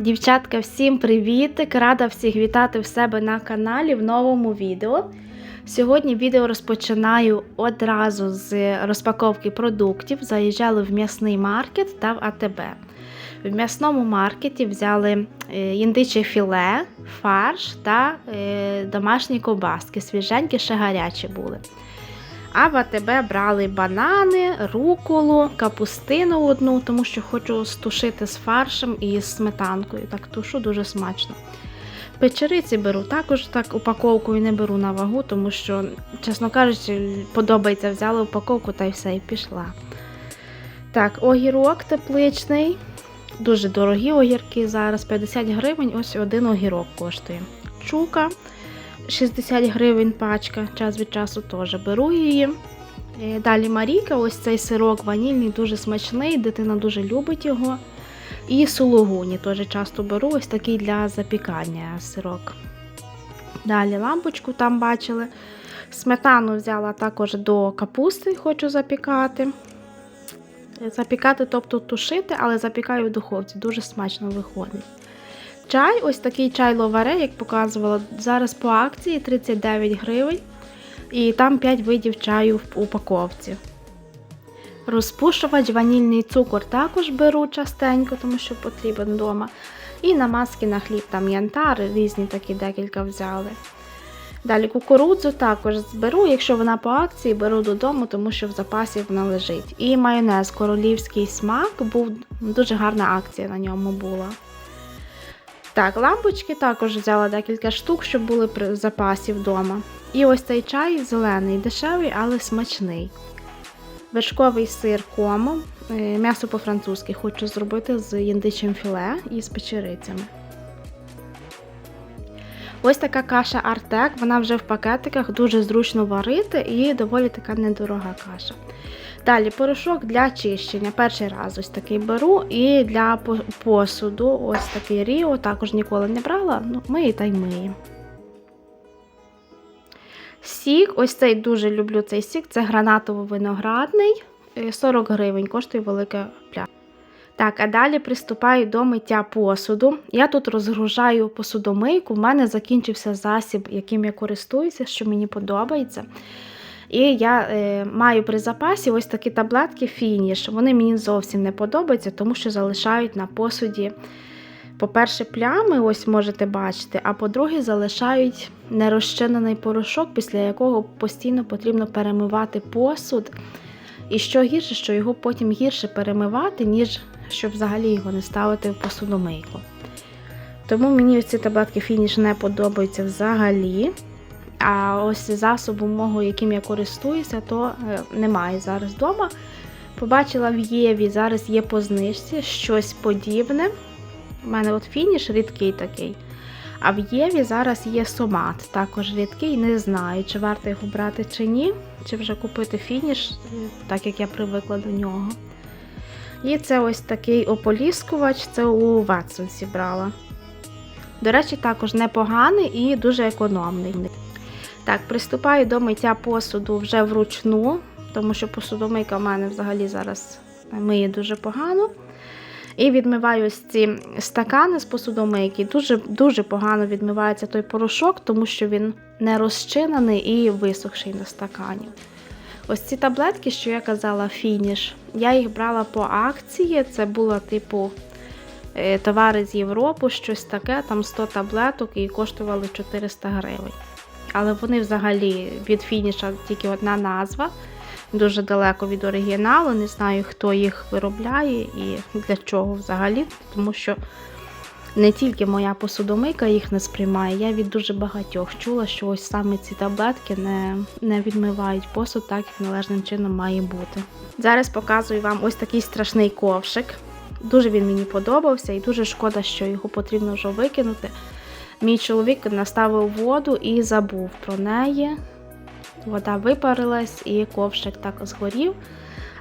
Дівчатка, всім привітик! Рада всіх вітати в себе на каналі в новому відео. Сьогодні відео розпочинаю одразу з розпаковки продуктів. Заїжджали в м'ясний маркет та в АТБ. В м'ясному маркеті взяли е, індиче філе, фарш та е, домашні ковбаски. Свіженькі, ще гарячі були. А в АТБ брали банани, руколу, капустину одну, тому що хочу стушити з фаршем і з сметанкою. Так тушу дуже смачно. Печериці беру також так упаковкою не беру на вагу, тому що, чесно кажучи, подобається, взяла упаковку та й все, і пішла. Так, огірок тепличний. Дуже дорогі огірки зараз. 50 гривень, ось один огірок коштує. Чука 60 гривень пачка, час від часу теж беру її. Е, Далі Маріка, ось цей сирок ванільний, дуже смачний, дитина дуже любить його. І сулугуні теж часто беру, ось такий для запікання сирок. Далі лампочку там бачили. Сметану взяла також до капусти, хочу запікати. Запікати, тобто тушити, але запікаю в духовці, дуже смачно виходить. Чай, ось такий чай ловаре, як показувала, зараз по акції 39 гривень. І там 5 видів чаю в упаковці. Розпушувач, ванільний цукор також беру частенько, тому що потрібен вдома. І намазки на хліб, там янтар, різні такі декілька взяли. Далі кукурудзу також зберу, якщо вона по акції, беру додому, тому що в запасі вона лежить. І майонез королівський смак, був дуже гарна акція на ньому була. Так, лампочки також взяла декілька штук, щоб були при- запасі вдома. І ось цей чай зелений, дешевий, але смачний. Вершковий сир комо, е, м'ясо по-французьки хочу зробити з індичим філе і з печерицями. Ось така каша Артек, вона вже в пакетиках, дуже зручно варити і доволі така недорога каша. Далі порошок для чищення. Перший раз ось такий беру. І для посуду ось такий Ріо, також ніколи не брала, ну миє та й миє. Сік, ось цей дуже люблю цей сік, це гранатово-виноградний. Е, 40 гривень коштує велика пляшка. Так, а далі приступаю до миття посуду. Я тут розгружаю посудомийку. В мене закінчився засіб, яким я користуюся, що мені подобається. І я е, маю при запасі ось такі таблетки фініш. Вони мені зовсім не подобаються, тому що залишають на посуді, по-перше, плями, ось можете бачити, а по-друге, залишають нерозчинений порошок, після якого постійно потрібно перемивати посуд. І що гірше, що його потім гірше перемивати, ніж щоб взагалі його не ставити в посудомийку. Тому мені ці таблетки фініш не подобаються взагалі. А ось засобу мого, яким я користуюся, то е, немає зараз вдома. Побачила в Єві, зараз є по знижці щось подібне. У мене от фініш рідкий такий. А в Єві зараз є сомат, також рідкий. Не знаю, чи варто його брати чи ні, чи вже купити фініш, так як я привикла до нього. І це ось такий ополіскувач, це у Ватсонсі брала. До речі, також непоганий і дуже економний. Так, приступаю до миття посуду вже вручну, тому що посудомийка в мене взагалі зараз миє дуже погано. І відмиваю ось ці стакани з посудомийки. Дуже, дуже погано відмивається той порошок, тому що він не розчинений і висохший на стакані. Ось ці таблетки, що я казала, фініш, я їх брала по акції. Це було типу е, товари з Європи, щось таке, там 100 таблеток і коштували 400 гривень. Але вони взагалі від фініша тільки одна назва, дуже далеко від оригіналу. Не знаю, хто їх виробляє і для чого взагалі, тому що не тільки моя посудомийка їх не сприймає. Я від дуже багатьох чула, що ось саме ці таблетки не, не відмивають посуд так, як належним чином має бути. Зараз показую вам ось такий страшний ковшик. Дуже він мені подобався і дуже шкода, що його потрібно вже викинути. Мій чоловік наставив воду і забув про неї. Вода випарилась і ковшик так згорів.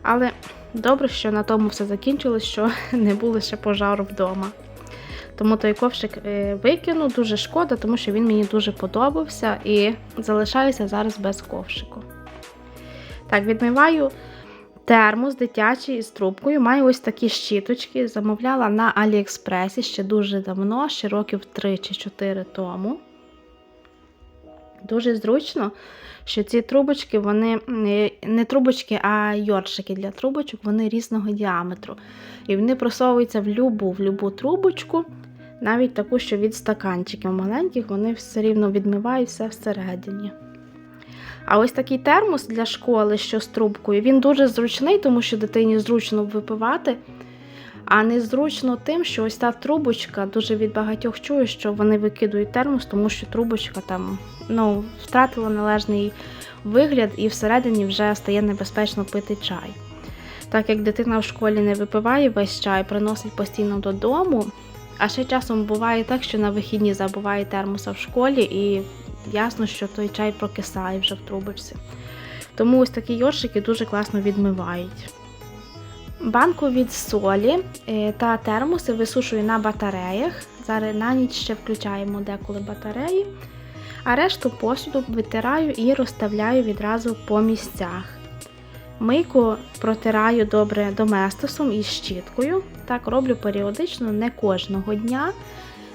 Але добре, що на тому все закінчилось, що не було ще пожару вдома. Тому той ковшик е, викину, дуже шкода, тому що він мені дуже подобався і залишаюся зараз без ковшику. Так, відмиваю Термос дитячий з трубкою. Маю ось такі щіточки. Замовляла на Аліекспресі ще дуже давно, ще років 3 чи 4 тому. Дуже зручно, що ці трубочки, вони не- не трубочки, а йоршики для трубочок, вони різного діаметру. І вони просовуються в любу, в любу трубочку, навіть таку, що від стаканчиків маленьких, вони все рівно відмивають все всередині. А ось такий термос для школи, що з трубкою, він дуже зручний, тому що дитині зручно випивати. А незручно тим, що ось та трубочка дуже від багатьох чую, що вони викидують термос, тому що трубочка там ну, втратила належний вигляд і всередині вже стає небезпечно пити чай. Так як дитина в школі не випиває весь чай, приносить постійно додому. А ще часом буває так, що на вихідні забуває термоса в школі, і ясно, що той чай прокисає вже в трубочці. Тому ось такі йоршики дуже класно відмивають. Банку від солі е, та термоси висушую на батареях. Зараз на ніч ще включаємо деколи батареї. А решту посуду витираю і розставляю відразу по місцях. Мийку протираю добре доместосом і щіткою. Так роблю періодично, не кожного дня.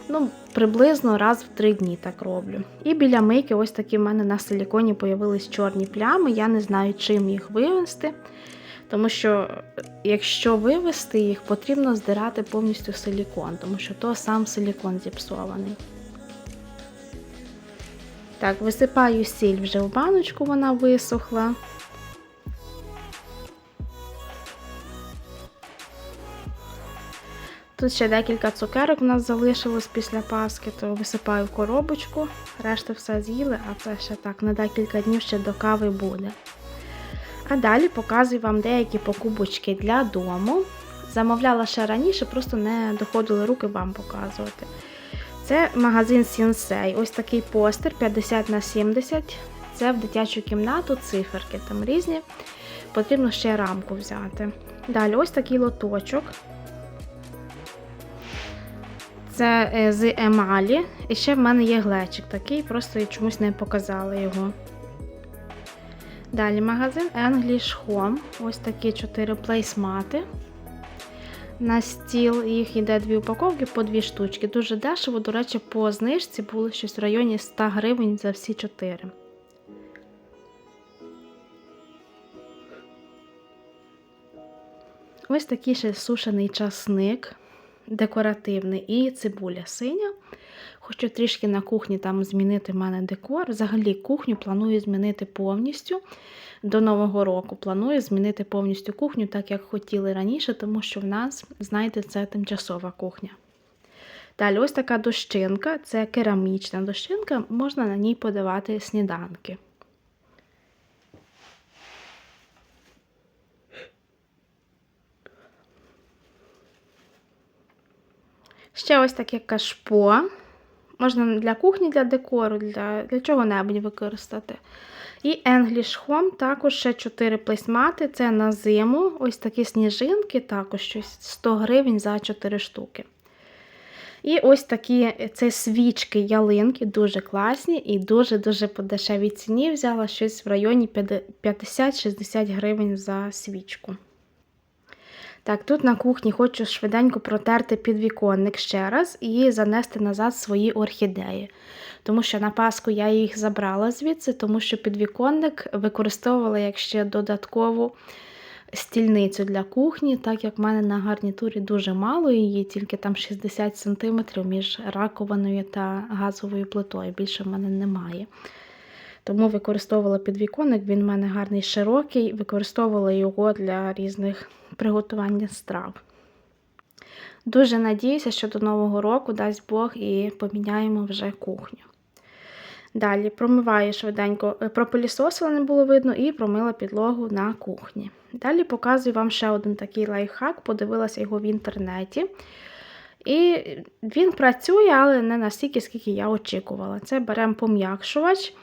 Ну, приблизно раз в три дні так роблю. І біля мийки ось такі в мене на силіконі появились чорні плями. Я не знаю, чим їх вивести. Тому що, якщо вивести їх, потрібно здирати повністю силікон, тому що то сам силікон зіпсований. Так, висипаю сіль вже в баночку, вона висохла. Тут ще декілька цукерок у нас залишилось після Паски, то висипаю в коробочку, решта все з'їли, а це ще так на декілька днів ще до кави буде. А далі показую вам деякі покупочки для дому. Замовляла ще раніше, просто не доходили руки вам показувати. Це магазин Sensei. Ось такий постер 50 на 70. Це в дитячу кімнату, циферки там різні. Потрібно ще рамку взяти. Далі ось такий лоточок. Це е, з емалі. І ще в мене є глечик такий, просто я чомусь не показала його. Далі магазин English Home. Ось такі 4 плейсмати. На стіл їх йде дві упаковки по дві штучки. Дуже дешево, до речі, по знижці було щось в районі 100 гривень за всі 4. Ось такий ще сушений часник, декоративний і цибуля синя. Хочу трішки на кухні там змінити в мене декор. Взагалі кухню планую змінити повністю. До Нового року планую змінити повністю кухню, так як хотіли раніше, тому що в нас, знаєте, це тимчасова кухня. Далі ось така дощинка, це керамічна дощинка, можна на ній подавати сніданки. Ще ось таке кашпо. Можна для кухні, для декору, для, для чого-небудь використати. І English Home також ще 4 плейсмати. Це на зиму. Ось такі сніжинки, також щось 100 гривень за 4 штуки. І ось такі це свічки ялинки, дуже класні і дуже-дуже по дешевій ціні. Взяла щось в районі 50-60 гривень за свічку. Так, тут на кухні хочу швиденько протерти підвіконник ще раз і занести назад свої орхідеї. Тому що на Пасху я їх забрала звідси, тому що підвіконник використовувала як ще додаткову стільницю для кухні, так як в мене на гарнітурі дуже мало її, тільки там 60 см між раковиною та газовою плитою. Більше в мене немає. Тому використовувала підвіконник, він в мене гарний широкий, використовувала його для різних приготування страв. Дуже надіюся, що до Нового року дасть Бог і поміняємо вже кухню. Далі промиваю швиденько, е, пропилісосила не було видно, і промила підлогу на кухні. Далі показую вам ще один такий лайфхак, подивилася його в інтернеті. І він працює, але не настільки, скільки я очікувала. Це беремо пом'якшувач,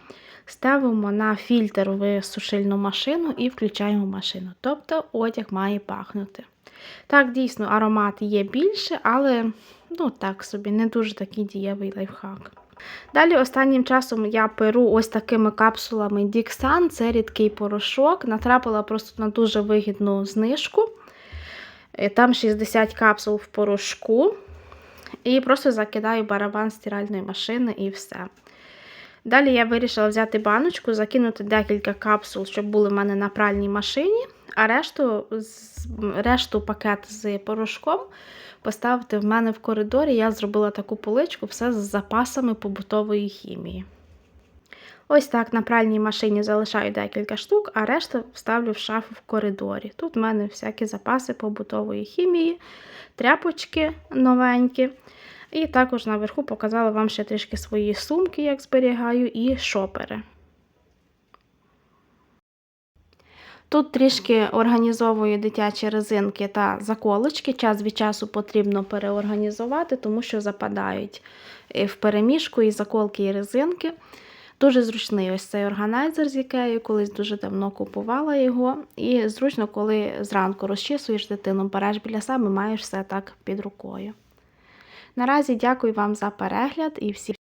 ставимо на фільтр в сушильну машину і включаємо машину. Тобто одяг має пахнути. Так, дійсно, аромат є більше, але ну так собі, не дуже такий дієвий лайфхак. Далі останнім часом я перу ось такими капсулами Dixan, це рідкий порошок. Натрапила просто на дуже вигідну знижку. Е, Там 60 капсул в порошку. І просто закидаю барабан стиральної машини і все. Далі я вирішила взяти баночку, закинути декілька капсул, щоб були в мене на пральній машині, а решту, решту пакет з порошком поставити в мене в коридорі. Я зробила таку поличку, все з запасами побутової хімії. Ось так на пральній машині залишаю декілька штук, а решту вставлю в шафу в коридорі. Тут в мене всякі запаси побутової хімії, тряпочки новенькі. І також наверху показала вам ще трішки свої сумки, як зберігаю, і шопери. Тут трішки організовую дитячі резинки та заколочки. Час від часу потрібно переорганізувати, тому що западають е, в переміжку і заколки, і резинки. Дуже зручний ось цей органайзер з Ікеї, колись дуже давно купувала його. І зручно, коли зранку розчісуєш дитину, береш біля себе, маєш все так під рукою. Наразі дякую вам за перегляд і всі